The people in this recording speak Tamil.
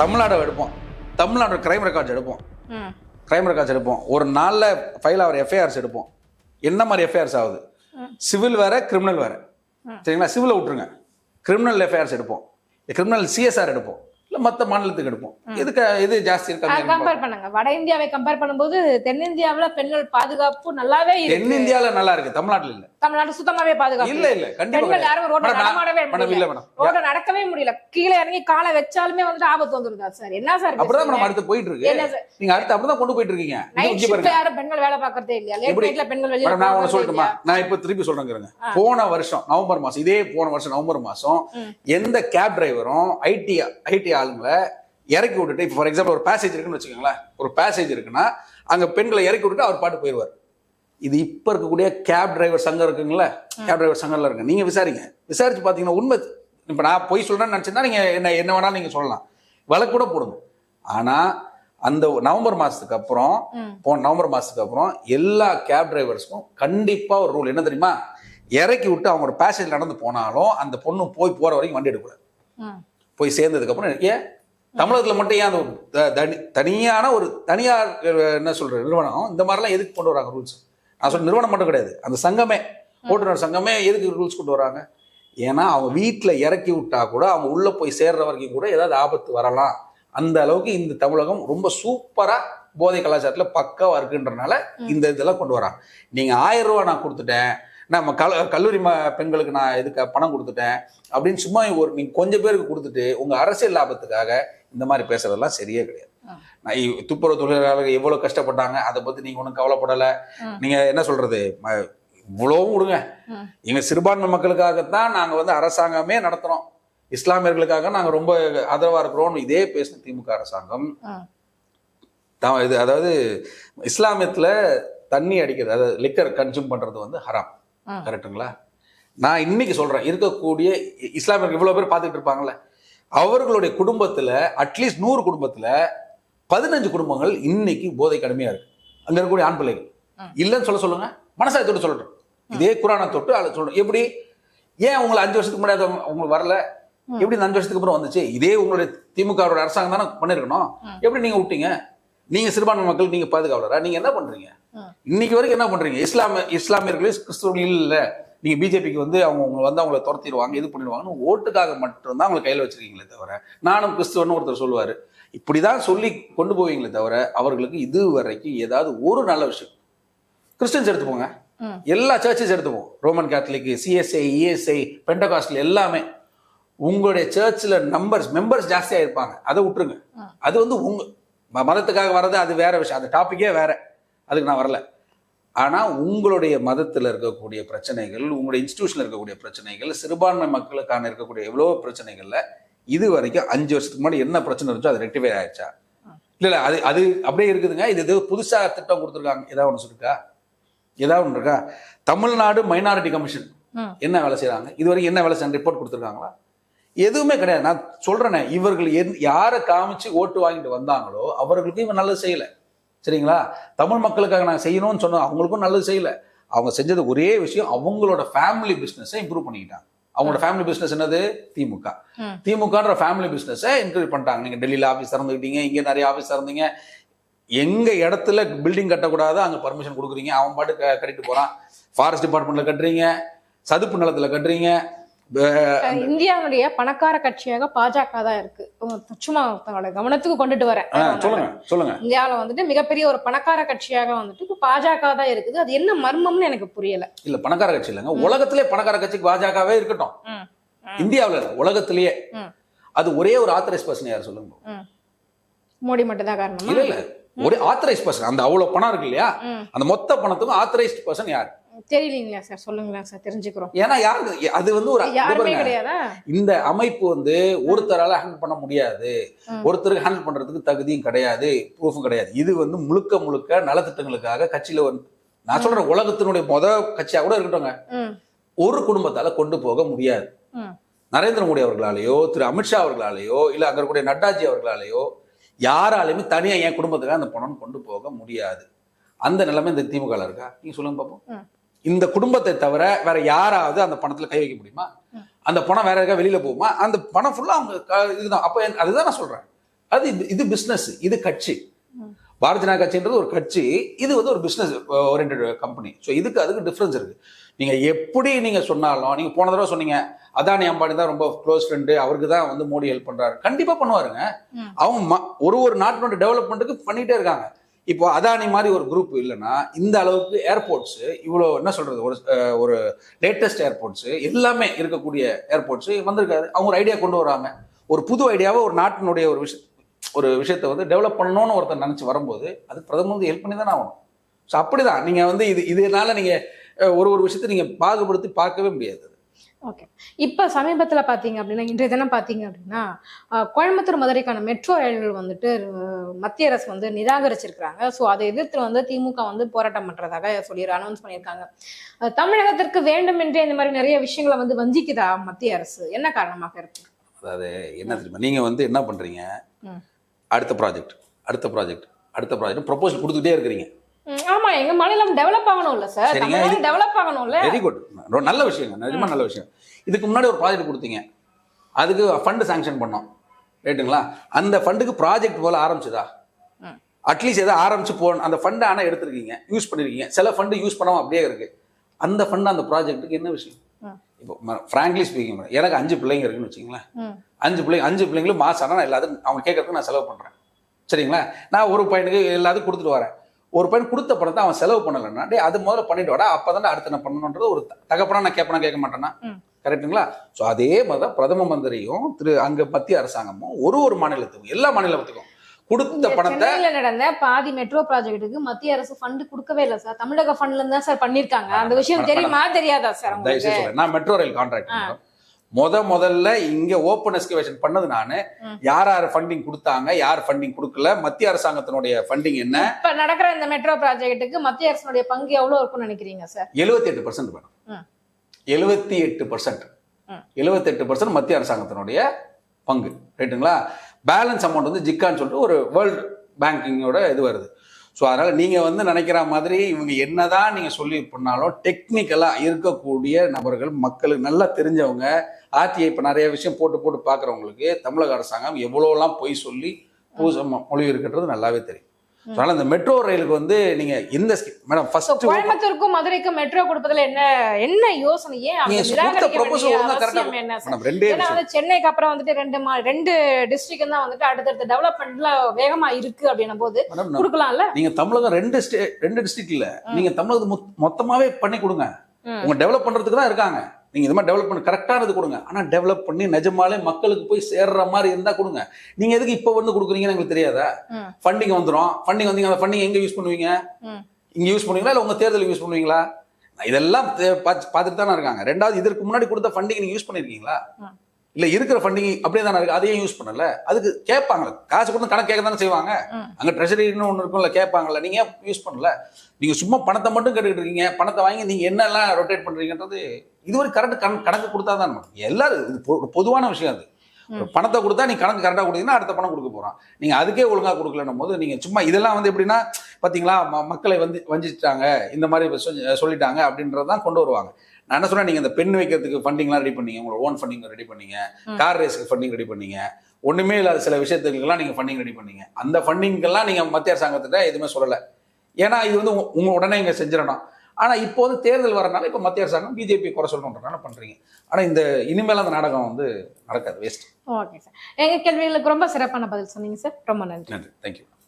தமிழ்நாடு எடுப்போம். தமிழ்நாடு கிரைம் ரெக்கார்ட்ஸ் எடுப்போம். கிரைம் ரெக்கார்ட்ஸ் எடுப்போம். ஒரு நாளில் ஃபைல் ஆகிற எஃப்ஐஆர்ஸ் எடுப்போம். என்ன மாதிரி எஃப்ஐஆர்ஸ் ஆகுது? சிவில் வேற கிரிமினல் வேற. சரிங்களா? சிவிலை விட்டுருங்க. கிரிமினல் எஃப்ஐஆர்ஸ் எடுப்போம். கிரிமினல் சிஎஸ்ஆர் எடுப்போம். மற்ற மாநிலத்துக்கு எடுப்போம். இதுக்கு இது ஜாஸ்தி இருக்கா கம்பேர் பண்ணுங்க. வட இந்தியாவை கம்பேர் பண்ணும்போது தென்னிந்தியாவுல பெண்கள் பாதுகாப்பு நல்லாவே இருக்கு. தென்னிந்தியாவில் நல்லா இருக்கு தமிழ்நாட்டில் இல்லை. தமிழ்நாடு சுத்தமாவே பாதுகாப்பு இல்ல இல்ல பெண்கள் யாரும் ரோட்ல நடமாடவே முடியல. ரோட்ல நடக்கவே முடியல. கீழே இறங்கி காலை வச்சாலுமே வந்துட்டு ஆபத்து வந்துருதா சார்? என்ன சார் அப்படிதான்? மேடம் அடுத்து போயிட்டு இருக்கு நீங்க அடுத்து அப்படிதான் கொண்டு போயிட்டு இருக்கீங்க. நைட் ஷிஃப்ட்ல யாரும் பெண்கள் வேலை பார்க்கறதே இல்லையா? லேட்? நைட்ல பெண்கள் மேடம் நான் போறதே சொல்லட்டுமா? நான் இப்போ திருப்பி சொல்றேங்கிறேங்க. போன வருஷம் நவம்பர் மாசம் இதே போன வருஷம் நவம்பர் மாசம். எந்த கேப் டிரைவரும் ஐடி ஐடி ஆளுங்களை இறக்கி விட்டுட்டு இப்போ ஃபார் எக்ஸாம்பிள் ஒரு பேசேஜ் இருக்குன்னு வச்சுக்கோங்களேன். ஒரு பேசேஜ் இருக்குன்னா அங்க பெண்களை இறக்கி விட்டுட்டு அவர் பாட்டு போயிடுவார் இது இப்ப இருக்கக்கூடிய கேப் டிரைவர் சங்கம் இருக்குங்களா. கேப் டிரைவர் சங்கம்ல இருக்கு நீங்க விசாரிங்க. விசாரிச்சு பாத்தீங்கன்னா உண்மை. இப்ப நான் பொய் சொல்றேன்னு நினைச்சேன்னா நீங்க என்ன என்ன வேணாலும் நீங்க சொல்லலாம். வழக்கு கூட போடுங்க. ஆனா அந்த நவம்பர் மாசத்துக்கு அப்புறம். போன நவம்பர் மாசத்துக்கு அப்புறம் எல்லா கேப் டிரைவர்ஸ்க்கும் கண்டிப்பா ஒரு ரூல் என்ன தெரியுமா? இறக்கி விட்டு அவங்க ஒரு பேசேஜ் நடந்து போனாலும் அந்த பொண்ணு போய் போற வரைக்கும் வண்டி எடுக்கக்கூடாது. போய் சேர்ந்ததுக்கு அப்புறம் ஏன்? தமிழகத்துல மட்டும் ஏன் அந்த ஒரு த- தனி தனியான ஒரு தனியார் என்ன சொல்ற நிறுவனம்? இந்த மாதிரிலாம் எதுக்கு கொண்டு வராங்க ரூல்ஸ் நான் சொல்ற நிறுவனம் மட்டும் கிடையாது. அந்த சங்கமே ஓட்டுநர் சங்கமே எதுக்கு ரூல்ஸ் கொண்டு வராங்க? ஏன்னா அவங்க வீட்டில் இறக்கி விட்டா கூட அவங்க உள்ள போய் சேர்ற வரைக்கும் கூட ஏதாவது ஆபத்து வரலாம். அந்த அளவுக்கு இந்த தமிழகம் ரொம்ப சூப்பரா போதை கலாச்சாரத்துல பக்காவா இருக்குன்றனால இந்த இதெல்லாம் கொண்டு வராங்க. நீங்க ஆயிரம் ரூபாய் நான் கொடுத்துட்டேன் நம்ம கல் கல்லூரி ம பெண்களுக்கு நான் இதுக்கு பணம் கொடுத்துட்டேன் அப்படின்னு சும்மா ஒரு நீங்க கொஞ்சம் பேருக்கு கொடுத்துட்டு உங்க அரசியல் லாபத்துக்காக இந்த மாதிரி பேசுறதெல்லாம் சரியே கிடையாது. நான் துப்புரவு தொழிலாளர்கள் எவ்வளவு கஷ்டப்பட்டாங்க அதை பத்தி நீங்க ஒன்றும் கவலைப்படல ம். நீங்க என்ன சொல்றது ம- இவ்வளவும் விடுங்க ம். எங்க சிறுபான்மை மக்களுக்காகத்தான் நாங்க வந்து அரசாங்கமே நடத்துறோம் இஸ்லாமியர்களுக்காக நாங்க ரொம்ப ஆதரவா இருக்கிறோம் இதே பேசின திமுக அரசாங்கம். தான் இது அதாவது இஸ்லாமியத்துல தண்ணி அடிக்கிறது அதாவது லிக்கர் கன்சியூம் பண்றது வந்து ஹராம் ஆ. கரெக்ட்டுங்களா நான் இன்னைக்கு சொல்றேன் இருக்கக்கூடிய இஸ்லாமியர்கள் இவ்வளவு பேர் பார்த்துட்டு இருப்பாங்கல்ல. அவர்களுடைய குடும்பத்துல அட்லீஸ்ட் நூறு குடும்பத்துல பதினஞ்சு குடும்பங்கள் இன்னைக்கு போதை கடுமையா இருக்கு. அங்க இருக்கக்கூடிய ஆண் பிள்ளைகள். இல்லைன்னு சொல்ல சொல்லுங்க. மனசாயத்தோடு சொல்லட்டும் இதே குரானை தொட்டு அதை சொல்லணும் எப்படி? ஏன் உங்களை அஞ்சு வருஷத்துக்கு முன்னாடி உங்களுக்கு வரல. எப்படி இந்த அஞ்சு வருஷத்துக்கு அப்புறம் வந்துச்சு? இதே உங்களுடைய திமுக அரசாங்கம் தானே பண்ணிருக்கணும். எப்படி நீங்க விட்டீங்க? நீங்க சிறுபான்மை மக்கள் நீங்க பாதுகாவலரா? நீங்க என்ன பண்றீங்க. இன்னைக்கு வரைக்கும் என்ன பண்றீங்க? இஸ்லாம இஸ்லாமியர்களே கிறிஸ்துவர்கள் இல்ல. நீங்க பிஜேபிக்கு வந்து அவங்க வந்து அவங்கள துரத்திடுவாங்க இது பண்ணிடுவாங்கன்னு ஓட்டுக்காக மட்டும்தான் அவங்களை கையில வச்சிருக்கீங்களே தவிர நானும் கிறிஸ்துவன்னு ஒருத்தர் சொல்லுவாரு. இப்படிதான் சொல்லி கொண்டு போவீங்களே தவிர அவர்களுக்கு இது வரைக்கும் ஏதாவது ஒரு நல்ல விஷயம். கிறிஸ்டியன்ஸ் எடுத்துப்போங்க. எல்லா சர்ச்சஸ் எடுத்துப்போம். Roman Catholic CSI ESI Pentecostal எல்லாமே. உங்களுடைய சர்ச்சில் நம்பர்ஸ் மெம்பர்ஸ் ஜாஸ்தியாக இருப்பாங்க. அதை விட்டுருங்க. அது வந்து உங்க மதத்துக்காக வர்றது அது வேற விஷயம். அந்த டாபிக்கே வேற. அதுக்கு நான் வரல. ஆனா உங்களுடைய மதத்துல இருக்கக்கூடிய பிரச்சனைகள் உங்களுடைய இன்ஸ்டிடியூஷன்ல இருக்கக்கூடிய பிரச்சனைகள் சிறுபான்மை மக்களுக்கான இருக்கக்கூடிய எவ்வளவோ பிரச்சனைகள்ல இது வரைக்கும் அஞ்சு வருஷத்துக்கு முன்னாடி என்ன பிரச்சனை இருந்துச்சோ அது ரெக்டிஃபை ஆயிடுச்சா? இல்ல இல்ல அது அது அப்படியே இருக்குதுங்க. இது ஏதோ புதுசா திட்டம் கொடுத்துருக்காங்க. ஏதாவது ஒன்று இருக்கா ஏதாவது ஒன்று இருக்கா? Tamil Nadu minority commission. என்ன வேலை செய்றாங்க? இது வரைக்கும் என்ன வேலை செய்ய ரிப்போர்ட் கொடுத்துருக்காங்களா? எதுவுமே கிடையாது. நான் சொல்றேனே இவர்கள் எந் யாரை காமிச்சு ஓட்டு வாங்கிட்டு வந்தாங்களோ அவர்களுக்கும் இவன் நல்லது செய்யல. சரிங்களா? தமிழ் மக்களுக்காக நான் செய்யணும்னு சொன்னோம் அவங்களுக்கும் நல்லது செய்யல. அவங்க செஞ்சது ஒரே விஷயம் அவங்களோட ஃபேமிலி பிசினஸை இம்ப்ரூவ் பண்ணிக்கிட்டாங்க. அவங்களோட ஃபேமிலி பிசினஸ் என்னது? திமுக. திமுகன்ற ஃபேமிலி பிசினஸை இன்க்ரீஸ் பண்ணிட்டாங்க. நீங்க டெல்லியில ஆஃபீஸ் திறந்துக்கிட்டீங்க இங்க நிறைய ஆஃபீஸ் திறந்தீங்க. எங்க இடத்துல பில்டிங் கட்டக்கூடாதோ அங்க பர்மிஷன் கொடுக்குறீங்க. அவன் பாட்டு கட்டிட்டு போறான். ஃபாரஸ்ட் டிபார்ட்மெண்ட்ல கட்டுறீங்க சதுப்பு நிலத்துல கட்டுறீங்க. இந்தியாவுடைய பணக்கார கட்சியாக பாஜக தான் இருக்கு. சும்மா ஒருத்தவங்களோட கவனத்துக்கு கொண்டுட்டு வரேன். சொல்லுங்க சொல்லுங்க. இந்தியாவுல வந்துட்டு மிகப்பெரிய ஒரு பணக்கார கட்சியாக வந்துட்டு இப்ப பாஜக தான் இருக்குது. அது என்ன மர்மம்னு எனக்கு புரியல. இல்ல பணக்கார கட்சி இல்லைங்க. உலகத்திலே பணக்கார கட்சிக்கு பாஜகவே இருக்கட்டும். இந்தியாவுல உலகத்திலேயே. அது ஒரே ஒரு ஆத்தரைஸ் பர்சன் யார் சொல்லுங்க? மோடி மட்டும் தான் காரணமா? இல்ல இல்ல. ஒரே ஆத்தரைஸ் பர்சன் அந்த அவ்வளவு பணம் இருக்கு இல்லையா. அந்த மொத்த பணத்துக்கும் ஆத்தரைஸ்ட் பர்சன் யார்? தெரியலீங்களா சார்? சொல்லுங்களேன் சார் தெரிஞ்சுக்கிறோம். ஏன்னா யாருக்கு? அது வந்து ஒரு யாருமே கிடையாதா? இந்த அமைப்பு வந்து ஒருத்தரால ஹேண்டில் பண்ண முடியாது. ஒருத்தருக்கு ஹேண்டில் பண்றதுக்கு தகுதியும் கிடையாது ப்ரூஃபும் கிடையாது. இது வந்து முழுக்க முழுக்க நலத்திட்டங்களுக்காக கட்சியில வந்து நான் சொல்றேன் உலகத்தினுடைய முத கட்சியா கூட இருக்கட்டும்ங்க. ம். ஒரு குடும்பத்தால கொண்டு போக முடியாது. நரேந்திர மோடி அவர்களாலேயோ திரு அமித்ஷா அவர்களாலேயோ இல்ல அங்க இருக்கக்கூடிய நட்டாஜி அவர்களாலேயோ யாராலையுமே தனியா என் குடும்பத்துக்காக அந்த பணம் கொண்டு போக முடியாது. அந்த நிலைமை இந்த திமுக இருக்கா? நீங்க சொல்லுங்க பாப்போம். ம். இந்த குடும்பத்தை தவிர வேற யாராவது அந்த பணத்துல கை வைக்க முடியுமா. அந்த பணம் வேற யாருக்கா வெளியில போகுமா? அந்த பணம் ஃபுல்லா அவங்க இதுதான். அப்ப அதுதான் நான் சொல்றேன். அது இது- பிசினஸ் இது கட்சி. பாரதிய ஜனதா கட்சின்றது ஒரு கட்சி. இது வந்து ஒரு பிசினஸ் ஓரியன்ட் கம்பெனி ஸோ இதுக்கு அதுக்கு டிஃப்ரென்ஸ் இருக்கு. நீங்க எப்படி நீங்க சொன்னாலும் நீங்க போன தடவை சொன்னீங்க அதானி அம்பானி தான் ரொம்ப க்ளோஸ் ஃப்ரெண்டு அவருக்கு தான் வந்து மோடி ஹெல்ப் பண்றாரு. கண்டிப்பா பண்ணுவாருங்க. அவங்க ஒரு ஒரு நாட்டினோட டெவலப்மெண்ட்டுக்கு பண்ணிட்டே இருக்காங்க. இப்போ அதானி மாதிரி ஒரு குரூப் இல்லைன்னா இந்த அளவுக்கு ஏர்போர்ட்ஸ் இவ்வளோ என்ன சொல்றது ஒரு ஒரு லேட்டஸ்ட் ஏர்போர்ட்ஸ் எல்லாமே இருக்கக்கூடிய ஏர்போர்ட்ஸ் வந்திருக்காரு. அவங்க ஒரு ஐடியா கொண்டு வராங்க ஒரு புது ஐடியாவை ஒரு நாட்டினுடைய ஒரு விஷ ஒரு விஷயத்தை வந்து டெவலப் பண்ணணும்னு ஒருத்தர் நினச்சி வரும்போது அது பிரதமர் வந்து ஹெல்ப் பண்ணி தானே ஆகணும். ஸோ அப்படிதான். நீங்கள் வந்து இது இதனால நீங்கள் ஒரு ஒரு விஷயத்தை நீங்கள் பாகுபடுத்தி பார்க்கவே முடியாது. ஓகே இப்போ சமீபத்தில் பார்த்தீங்க அப்படின்னா இன்றைய தினம் பார்த்தீங்க அப்படின்னா கோயம்புத்தூர் மதுரைக்கான மெட்ரோ ரயில்கள் வந்துட்டு மத்திய அரசு வந்து நிராகரிச்சிருக்கிறாங்க. ஸோ அதை எதிர்த்து வந்து திமுக வந்து போராட்டம் பண்ணுறதாக சொல்லி அனௌன்ஸ் பண்ணியிருக்காங்க. தமிழகத்திற்கு வேண்டுமென்றே இந்த மாதிரி நிறைய விஷயங்களை வந்து வஞ்சிக்குதா மத்திய அரசு? என்ன காரணமாக இருக்கு? அதாவது என்ன தெரியுமா? நீங்கள் வந்து என்ன பண்ணுறீங்க. அடுத்த ப்ராஜெக்ட் அடுத்த ப்ராஜெக்ட் அடுத்த ப்ராஜெக்ட் ப்ரொபோசல் கொடுத்துக்கிட்டே இருக்கிறீங்க. ஆமா எங்க மாநிலம் டெவலப் ஆகணும்ல சார் தமிழ்நாடு டெவலப் ஆகணும்ல. வெரி குட் நல்ல விஷயங்க நிஜமா நல்ல விஷயம். இதுக்கு முன்னாடி ஒரு ப்ராஜெக்ட் கொடுத்தீங்க. அதுக்கு ஃபண்டு சாங்ஷன் பண்ணோம். ரைட்டுங்களா அந்த ஃபண்டுக்கு ப்ராஜெக்ட் போல ஆரம்பிச்சதா. அட்லீஸ்ட் ஏதோ ஆரம்பிச்சு போ அந்த ஃபண்டை ஆனால் எடுத்திருக்கீங்க யூஸ் பண்ணிருக்கீங்க. சில ஃபண்டு யூஸ் பண்ணாம அப்படியே இருக்கு. அந்த ஃபண்டு அந்த ப்ராஜெக்ட்டுக்கு என்ன விஷயம். இப்போ ஃப்ராங்க்லி ஸ்பீக்கிங் எனக்கு அஞ்சு பிள்ளைங்க இருக்குன்னு வச்சுங்களேன். அஞ்சு பிள்ளைங்க அஞ்சு பிள்ளைங்களும் மாசம் ஆனால் நான் எல்லாத்துக்கும் அவங்க கேட்கறதுக்கு நான் செலவு பண்ணுறேன் சரிங்களா? நான் ஒரு பையனுக்கு எல்லாத்துக்கும் கொடுத்துட்டு வரேன். ஒரு பையன் கொடுத்த பணத்தை அவன் செலவு பண்ணலைன்னா டேய் அது முதல்ல பண்ணிட்டு வாடா அப்போ அடுத்து நான் பண்ணணுன்றது ஒரு தகப்பனா நான் கேட்பனா கேட்க மாட்டேன்னா. ம். கரெக்ட்டுங்களா? ஸோ அதே மாதிரி தான் பிரதம மந்திரியும் திரு அங்கே மத்திய அரசாங்கமும் ஒரு ஒரு மாநிலத்துக்கும் எல்லா மாநிலத்துக்கும் கொடுத்த பணத்தை நடந்த பாதி மெட்ரோ ப்ராஜெக்ட்டுக்கு மத்திய அரசு ஃபண்ட் கொடுக்கவே இல்ல சார் தமிழக ஃபண்ட்ல இருந்து தான் சார் பண்ணிருக்காங்க அந்த விஷயம் தெரியுமா? தெரியாதா சார் நான் மெட்ரோ ரயில் கான்ட்ராக்ட் முத முதல்ல இங்க ஓப்பன் எஸ்கவேஷன் பண்ணது நானு. யார் யார் ஃபண்டிங் கொடுத்தாங்க யார் ஃபண்டிங் கொடுக்கல மத்திய அரசாங்கத்தினுடைய ஃபண்டிங் என்ன? இப்ப நடக்கிற இந்த மெட்ரோ ப்ராஜெக்ட்டுக்கு மத்திய அரசுடைய பங்கு எவ்வளவு இருக்கும்னு நினைக்கிறீங்க சார் எழுபத்தி எட்டு பர்சன்ட் வேணும். எழுபத்தி எட்டு பர்சன்ட் ம். எழுபத்தெட்டு பர்சன்ட் மத்திய அரசாங்கத்தினுடைய பங்கு. ரைட்டுங்களா பேலன்ஸ் அமௌண்ட் வந்து ஜிக்கான்னு சொல்லிட்டு ஒரு வேர்ல்டு பேங்கிங்கோட இது வருது. ஸோ அதனால் நீங்கள் வந்து நினைக்கிற மாதிரி இவங்க என்னதான் நீங்கள் சொல்லி பண்ணாலும் டெக்னிக்கலாக இருக்கக்கூடிய நபர்கள் மக்களுக்கு நல்லா தெரிஞ்சவங்க ஆர்டிஐ இப்போ நிறைய விஷயம் போட்டு போட்டு பார்க்குறவங்களுக்கு தமிழக அரசாங்கம் எவ்வளோலாம் பொய் சொல்லி பூச மொழி இருக்கிறது நல்லாவே தெரியும். அதனால் இந்த மெட்ரோ ரயிலுக்கு வந்து நீங்கள் இந்த மேடம் ஃபர்ஸ்ட் கோயம்புத்தூருக்கும் மதுரைக்கும் மெட்ரோ கொடுப்பதுல என்ன என்ன யோசனை? ஏன் நீங்க சென்னைக்கு அப்புறம் வந்துட்டு ரெண்டு மா ரெண்டு டிஸ்ட்ரிக்ட் தான் வந்துட்டு அடுத்தடுத்த டெவலப்மெண்ட்ல வேகமா இருக்கு அப்படின்னும் போது கொடுக்கலாம்ல? நீங்க தமிழகம் ரெண்டு ரெண்டு டிஸ்ட்ரிக்ட் இல்ல. நீங்க தமிழகத்து மொத்- மொத்தமாவே பண்ணி கொடுங்க. உங்க டெவலப் பண்றதுக்கு தான் இருக்காங்க. நீங்க இது மாதிரி டெவலப் பண்ணி கரெக்டானது கொடுங்க. ஆனா டெவலப் பண்ணி நிஜமாலே மக்களுக்கு போய் சேர்ற மாதிரி இருந்தா கொடுங்க. நீங்க எதுக்கு இப்ப வந்து கொடுக்குறீங்கன்னு எங்களுக்கு தெரியாதா. ஃபண்டிங் வந்துரும். ஃபண்டிங் வந்தீங்க அந்த ஃபண்டிங் எங்க யூஸ் பண்ணுவீங்க. இங்க யூஸ் பண்ணுவீங்களா? இல்ல உங்க தேர்தலுக்கு யூஸ் பண்ணுவீங்களா? இதெல்லாம் பார்த்துட்டு தானே இருக்காங்க. ரெண்டாவது இதற்கு முன்னாடி கொடுத்த ஃபண்டிங் நீங்க யூஸ் பண்ணிருக்கீங்களா. இல்ல இருக்கிற ஃபண்டிங் அப்படியே தானே இருக்கு அதையும் யூஸ் பண்ணல. அதுக்கு கேட்பாங்க காசு கொடுத்து கணக்கு கேட்க தானே செய்வாங்க. அங்க ட்ரெஷரின்னு ஒன்று இருக்கும்ல கேட்பாங்கல்ல நீங்க யூஸ் பண்ணல? நீங்க சும்மா பணத்தை மட்டும் கேட்டுக்கிட்டு இருக்கீங்க பணத்தை வாங்கி நீங்க என்னெல்லாம் ரொட்டேட் பண்றீங்கன்றது இதுவரை கரெக்ட் கணக்கு கொடுத்தா தான் எல்லாரும் இது பொதுவான விஷயம் அது. பணத்தை கொடுத்தா நீ கணக்கு கரெக்டாக கொடுத்தீங்கன்னா அடுத்த பணம் கொடுக்க போறான். நீங்க அதுக்கே ஒழுங்கா கொடுக்கலன்னும் போது நீங்க சும்மா இதெல்லாம் வந்து எப்படின்னா பாத்தீங்களா ம- மக்களை வந்து வஞ்சிட்டாங்க இந்த மாதிரி சொல்லிட்டாங்க அப்படின்றதான் கொண்டு வருவாங்க. நான் என்ன சொன்னேன்? நீங்க இந்த பெண் வைக்கிறதுக்கு ஃபண்டிங்லாம் ரெடி பண்ணீங்க. உங்களோட ஓன் ஃபண்டிங் ரெடி பண்ணீங்க. கார் ரேஸ்க்கு ஃபண்டிங் ரெடி பண்ணீங்க. ஒண்ணுமே இல்லாத சில விஷயத்துக்கெல்லாம் நீங்க ஃபண்டிங் ரெடி பண்ணீங்க. அந்த ஃபண்டிங்கெல்லாம் நீங்க மத்திய அரசாங்கத்திட்ட எதுவுமே சொல்லல. ஏன்னா இது வந்து உங்க- உங்க உடனே இங்க செஞ்சிடணும். ஆனா இப்போ வந்து தேர்தல் வரனால இப்போ மத்திய அரசாங்கம் பிஜேபி குறை சொல்லணுன்றனால பண்றீங்க. ஆனா இந்த இனிமேல் அந்த நாடகம் வந்து நடக்காது. வேஸ்ட் ஓகே சார் எங்க கேள்விகளுக்கு ரொம்ப சிறப்பான பதில் சொன்னீங்க சார் ரொம்ப நன்றி. நன்றி. தேங்க்யூ